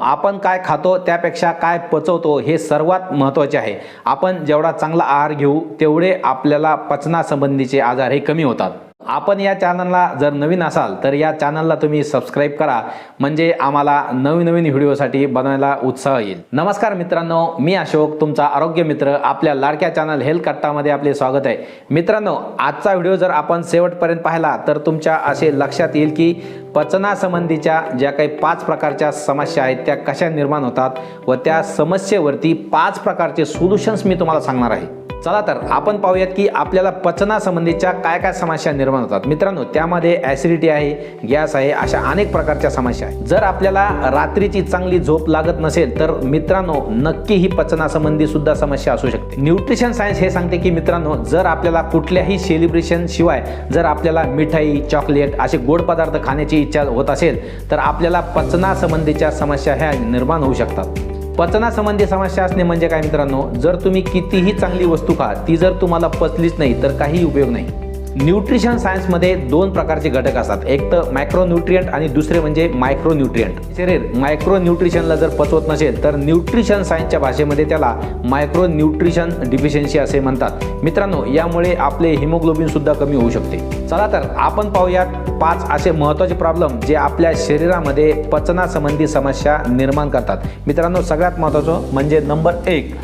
आपण काय खातो त्यापेक्षा काय पचवतो हे सर्वात महत्त्वाचे आहे. आपण जेवढा चांगला आहार घेऊ तेवढे आपल्याला पचनासंबंधीचे आजार हे कमी होतात. आपण या चॅनलला जर नवीन असाल तर या चॅनलला तुम्ही सबस्क्राईब करा. म्हणजे आम्हाला नवीन नवीन व्हिडिओसाठी बनवायला उत्साह येईल. नमस्कार मित्रांनो मी अशोक तुमचा आरोग्य मित्र. आपल्या लाडक्या चॅनल हेल्थ कट्टामध्ये आपले स्वागत आहे. मित्रांनो आजचा व्हिडिओ जर आपण शेवटपर्यंत पाहिला तर तुमच्या असे लक्षात येईल की पचनासंबंधीच्या ज्या काही पाच प्रकारच्या समस्या आहेत त्या कशा निर्माण होतात व त्या समस्येवरती पाच प्रकारचे सोल्युशन्स मी तुम्हाला सांगणार आहे. चला तर आपण पाहूयात की आपल्याला पचनासंबंधीच्या काय काय समस्या निर्माण होतात. मित्रांनो त्यामध्ये ॲसिडिटी आहे गॅस आहे अशा अनेक प्रकारच्या समस्या आहेत. जर आपल्याला रात्रीची चांगली झोप लागत नसेल तर मित्रांनो नक्की ही पचनासंबंधी सुद्धा समस्या असू शकते. न्यूट्रिशन सायन्स हे सांगते की मित्रांनो जर आपल्याला कुठल्याही सेलिब्रेशन शिवाय जर आपल्याला मिठाई चॉकलेट असे गोड पदार्थ खाण्याची इच्छा होत असेल तर आपल्याला पचनासंबंधीच्या समस्या ह्या निर्माण होऊ शकतात. पचनासंबंधी समस्या असणे म्हणजे काय मित्रांनो? जर तुम्ही कितीही चांगली वस्तू खा ती जर तुम्हाला पचलीच नाही तर काही उपयोग नाही. न्यूट्रिशन सायन्समध्ये दोन प्रकारचे घटक असतात. एक तर मायक्रो न्यूट्रियंट आणि दुसरे म्हणजे मायक्रो न्यूट्रियंट शरीर मायक्रो न्यूट्रिशनला जर पचवत नसेल तर न्यूट्रिशन सायन्सच्या भाषेमध्ये त्याला मायक्रो न्यूट्रिशन डिफिशियन्सी असे म्हणतात. मित्रांनो यामुळे आपले हिमोग्लोबिन सुद्धा कमी होऊ शकते. चला तर आपण पाहूयात पाच असे महत्त्वाचे प्रॉब्लेम जे आपल्या शरीरामध्ये पचनासंबंधी समस्या निर्माण करतात. मित्रांनो सगळ्यात महत्त्वाचं म्हणजे नंबर एक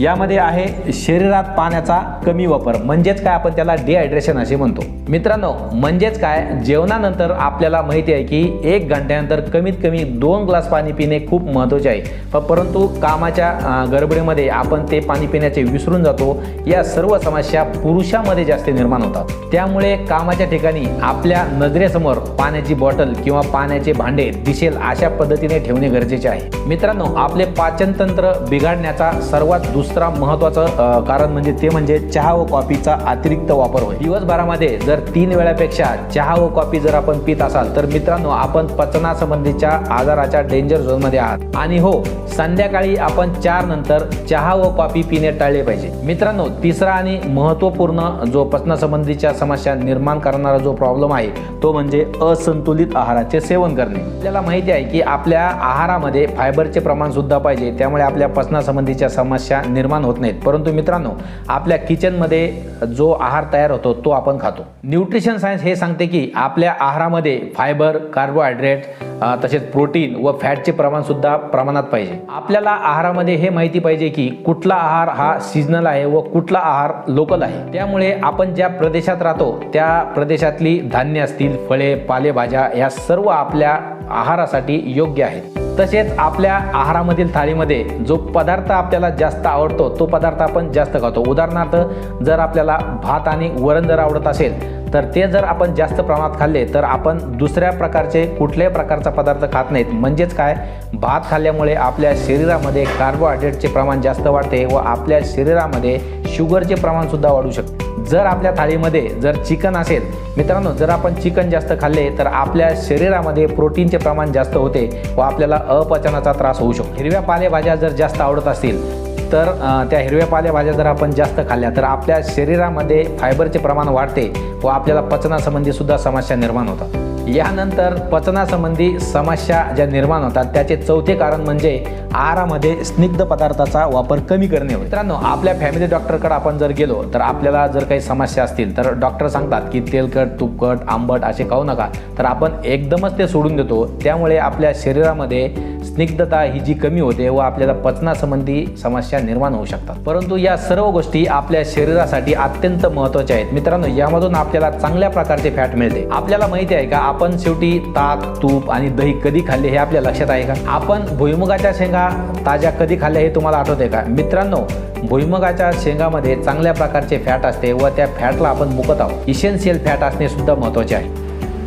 यामध्ये आहे शरीरात पाण्याचा कमी वापर. म्हणजेच काय आपण त्याला डिहायड्रेशन असे म्हणतो. मित्रांनो म्हणजेच काय? जेवणानंतर आपल्याला माहिती आहे की एक घंट्यानंतर कमीत कमी दोन ग्लास पाणी पिणे खूप महत्त्वाचे आहे. परंतु कामाच्या गडबडीमध्ये आपण ते पाणी पिण्याचे विसरून जातो. या सर्व समस्या पुरुषामध्ये जास्त निर्माण होतात. त्यामुळे कामाच्या ठिकाणी आपल्या नजरेसमोर पाण्याची बॉटल किंवा पाण्याचे भांडे दिसेल अशा पद्धतीने ठेवणे गरजेचे आहे. मित्रांनो आपले पाचनतंत्र बिघाडण्याचा सर्वात दुसरा महत्वाचं महत्त्वाचं कारण म्हणजे ते म्हणजे चहा व कॉफीचा अतिरिक्त वापर होय. दिवसभरामध्ये जर तीन वेळापेक्षा चहा व कॉफी जर आपण पित असाल तर मित्रांनो आपण पचनासंबंधीच्या आजाराच्या डेंजर झोनमध्ये आहात. आणि हो संध्याकाळी आपण चार नंतर चहा व कॉफी पिणे टाळले पाहिजे. मित्रांनो तिसरा आणि महत्त्वपूर्ण जो पचनासंबंधीच्या समस्या निर्माण करणारा जो प्रॉब्लेम आहे तो म्हणजे असंतुलित आहाराचे सेवन करणे. आपल्याला माहिती आहे की आपल्या आहारामध्ये फायबरचे प्रमाण सुद्धा पाहिजे. त्यामुळे आपल्या पचनासंबंधीच्या समस्या निर्माण होत नाहीत. परंतु मित्रांनो आपल्या किचनमध्ये जो आहार तयार होतो तो आपण खातो. न्यूट्रिशन सायन्स हे सांगते की आपल्या आहारामध्ये फायबर कार्बोहायड्रेट तसेच प्रोटीन व फॅटचे प्रमाणसुद्धा प्रमाणात पाहिजे. आपल्याला आहारामध्ये हे माहिती पाहिजे की कुठला आहार हा सीजनल आहे व कुठला आहार लोकल आहे. त्यामुळे आपण ज्या प्रदेशात राहतो त्या प्रदेशातली धान्य असतील फळे पालेभाज्या या सर्व आपल्या आहारासाठी योग्य आहेत. तसेच आपल्या आहारामधील थाळीमध्ये जो पदार्थ आपल्याला जास्त आवडतो तो पदार्थ आपण जास्त खातो. उदाहरणार्थ जर आपल्याला भात आणि वरण जर आवडत असेल तर ते जर आपण जास्त प्रमाणात खाल्ले तर आपण दुसऱ्या प्रकारचे कुठल्याही प्रकारचा पदार्थ खात नाहीत. म्हणजेच काय? भात खाल्ल्यामुळे आपल्या शरीरामध्ये कार्बोहायड्रेटचे प्रमाण जास्त वाढते व आपल्या शरीरामध्ये शुगरचे प्रमाण सुद्धा वाढू शकते. जर आपल्या थाळीमध्ये जर चिकन असेल मित्रांनो जर आपण चिकन जास्त खाल्ले तर आपल्या शरीरामध्ये प्रोटीनचे प्रमाण जास्त होते व आपल्याला अपचनाचा त्रास होऊ शकतो. हिरव्या पालेभाज्या जर जास्त आवडत असतील तर त्या हिरव्या पालेभाज्या जर आपण जास्त खाल्ल्या तर आपल्या शरीरामध्ये फायबरचे प्रमाण वाढते व आपल्याला पचनासंबंधी सुद्धा समस्या निर्माण होतात. यानंतर पचनासंबंधी समस्या ज्या निर्माण होतात त्याचे चौथे कारण म्हणजे आहारामध्ये स्निग्ध पदार्थाचा वापर कमी करणे. होय मित्रांनो आपल्या फॅमिली डॉक्टरकडे आपण जर गेलो तर आपल्याला जर काही समस्या असतील तर डॉक्टर सांगतात की तेलकट तुपकट आंबट असे खाऊ नका. तर आपण एकदमच ते सोडून देतो. त्यामुळे आपल्या शरीरामध्ये स्निग्धता ही जी कमी होते व आपल्याला पचनासंबंधी समस्या निर्माण होऊ शकतात. परंतु या सर्व गोष्टी आपल्या शरीरासाठी अत्यंत महत्त्वाच्या आहेत. मित्रांनो यामधून आपल्याला चांगल्या प्रकारचे फॅट मिळते. आपल्याला माहिती आहे का आपण शेवटी ताक तूप आणि दही कधी खाल्ले हे आपल्या लक्षात आहे का? आपण भुईमुगाच्या शेंगा ताज्या कधी खाल्ल्या हे तुम्हाला आठवते का? मित्रांनो भुईमुगाच्या शेंगामध्ये चांगल्या प्रकारचे फॅट असते व त्या फॅटला आपण मुकत आहोत. इसेन्शियल फॅट असणे सुद्धा महत्त्वाचे आहे.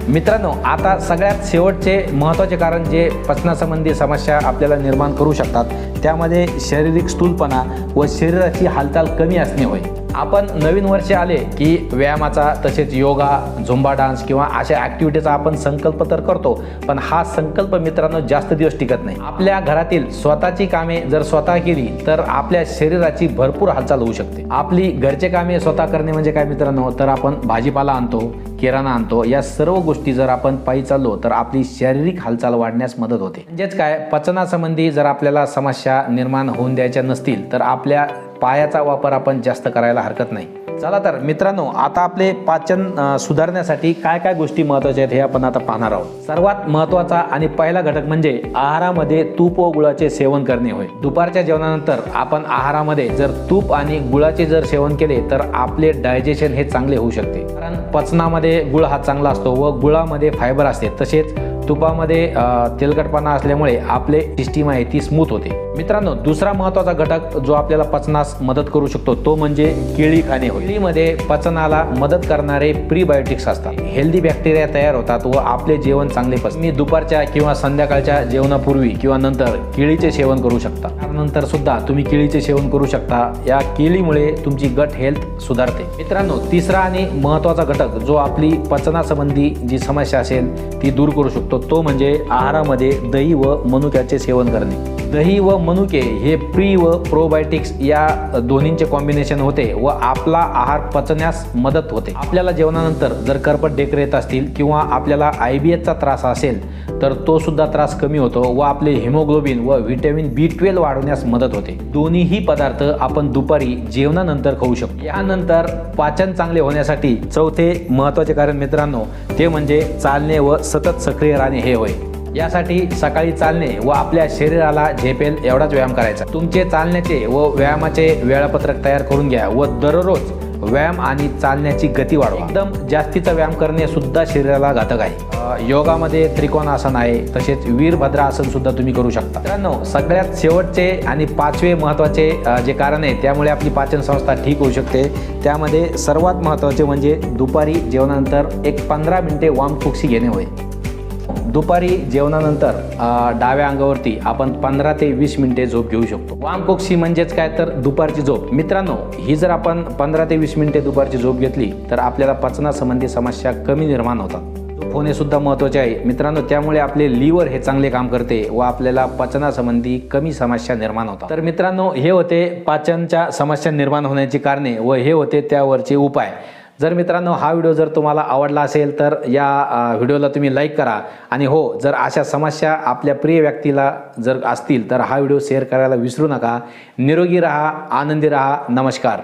मित्रांनो आता सगळ्यात शेवटचे महत्त्वाचे कारण जे पचनासंबंधी समस्या आपल्याला निर्माण करू शकतात त्यामध्ये शारीरिक स्थूलपणा व शरीराची हालचाल कमी असणे होय. आपण नवीन वर्ष आले की व्यायामाचा तसेच योगा झुंबा डान्स किंवा अशा ॲक्टिव्हिटीचा आपण संकल्प तर करतो पण हा संकल्प मित्रांनो जास्त दिवस टिकत नाही. आपल्या घरातील स्वतःची कामे जर स्वतः केली तर आपल्या शरीराची भरपूर हालचाल होऊ शकते. आपली घरचे कामे स्वतः करणे म्हणजे काय मित्रांनो? तर आपण भाजीपाला आणतो किराणा आणतो या सर्व गोष्टी जर आपण पायी चाललो तर आपली शारीरिक हालचाल वाढण्यास मदत होते. म्हणजेच काय? पचनासंबंधी जर आपल्याला समस्या निर्माण होऊन द्यायच्या नसतील तर आपल्या पायाचा वापर आपण जास्त करायला हरकत नाही. चला तर मित्रांनो आता आपले पाचन सुधारण्यासाठी काय काय गोष्टी महत्त्वाच्या आहेत हे आपण आता पाहणार आहोत. सर्वात महत्त्वाचा आणि पहिला घटक म्हणजे आहारामध्ये तूप व गुळाचे सेवन करणे होय. दुपारच्या जेवणानंतर आपण आहारामध्ये जर तूप आणि गुळाचे जर सेवन केले तर आपले डायजेशन हे चांगले होऊ शकते. कारण पचनामध्ये गुळ हा चांगला असतो व गुळामध्ये फायबर असते. तसेच तुपामध्ये तेलकटपणा असल्यामुळे आपले सिस्टीम आहे ती स्मूथ होते. मित्रांनो दुसरा महत्त्वाचा घटक जो आपल्याला पचनास मदत करू शकतो तो म्हणजे केळी खाणे होय. केळीमध्ये पचनाला मदत करणारे प्रीबायोटिक्स असतात. हेल्दी बॅक्टेरिया तयार होतात व आपले जेवण चांगले पचते. मी दुपारच्या किंवा संध्याकाळच्या जेवणापूर्वी किंवा नंतर केळीचे सेवन करू शकता. त्यानंतर सुद्धा तुम्ही केळीचे सेवन करू शकता. या केळीमुळे तुमची गट हेल्थ सुधारते. मित्रांनो तिसरा आणि महत्त्वाचा घटक जो आपली पचनासंबंधी जी समस्या असेल ती दूर करू शकतो. तो म्हणजे आहारामध्ये दही व मनुक्याचे सेवन करणे. दही व मनुके हे प्री व प्रोबायोटिक्स या दोन्हींचे कॉम्बिनेशन होते व आपला आहार पचण्यास मदत होते. आपल्याला जेवणानंतर जर करपट डेकर येत असतील किंवा आपल्याला आय बी एचचा त्रास असेल तर तो सुद्धा त्रास कमी होतो व आपले हिमोग्लोबिन व व्हिटॅमिन बी ट्वेल्व वाढवण्यास मदत होते. दोन्हीही पदार्थ आपण दुपारी जेवणानंतर खाऊ शकतो. यानंतर पाचन चांगले होण्यासाठी चौथे महत्त्वाचे कारण मित्रांनो ते म्हणजे चालणे व सतत सक्रिय राहणे हे होय. यासाठी सकाळी चालणे व आपल्या शरीराला झेपेल एवढाच व्यायाम करायचा. तुमचे चालण्याचे व व्यायामाचे वेळापत्रक तयार करून घ्या व दररोज व्यायाम आणि चालण्याची गती वाढवा. एकदम जास्तीचा व्यायाम करणे सुद्धा शरीराला घातक आहे. योगामध्ये योगामध्ये त्रिकोणासन आहे तसेच वीरभद्रासन सुद्धा तुम्ही करू शकता. मित्रांनो सगळ्यात शेवटचे आणि पाचवे महत्त्वाचे जे कारण आहे त्यामुळे आपली पाचन संस्था ठीक होऊ शकते. त्यामध्ये सर्वात महत्त्वाचे म्हणजे दुपारी जेवणानंतर एक पंधरा मिनिटे वाम कुक्षी घेणे होय. दुपारी जेवणानंतर डाव्या अंगावरती आपण पंधरा ते वीस मिनिटे झोप घेऊ शकतो. वामकोक्षी म्हणजेच काय तर दुपारची झोप. मित्रांनो ही जर आपण पंधरा ते वीस मिनिटे दुपारची झोप घेतली तर आपल्याला पचनासंबंधी समस्या कमी निर्माण होतात. होणे सुद्धा महत्त्वाचे आहे. मित्रांनो त्यामुळे आपले लिव्हर हे चांगले काम करते व आपल्याला पचनासंबंधी कमी समस्या निर्माण होतात. तर मित्रांनो हे होते पाचनच्या समस्या निर्माण होण्याची कारणे व हे होते त्यावरचे उपाय. जर मित्रांनो हा व्हिडिओ जर तुम्हाला आवडला असेल तर या व्हिडिओला तुम्ही लाईक करा. आणि हो जर अशा समस्या आपल्या प्रिय व्यक्तीला जर असतील तर हा व्हिडिओ शेअर करायला विसरू नका. निरोगी राहा आनंदी राहा. नमस्कार.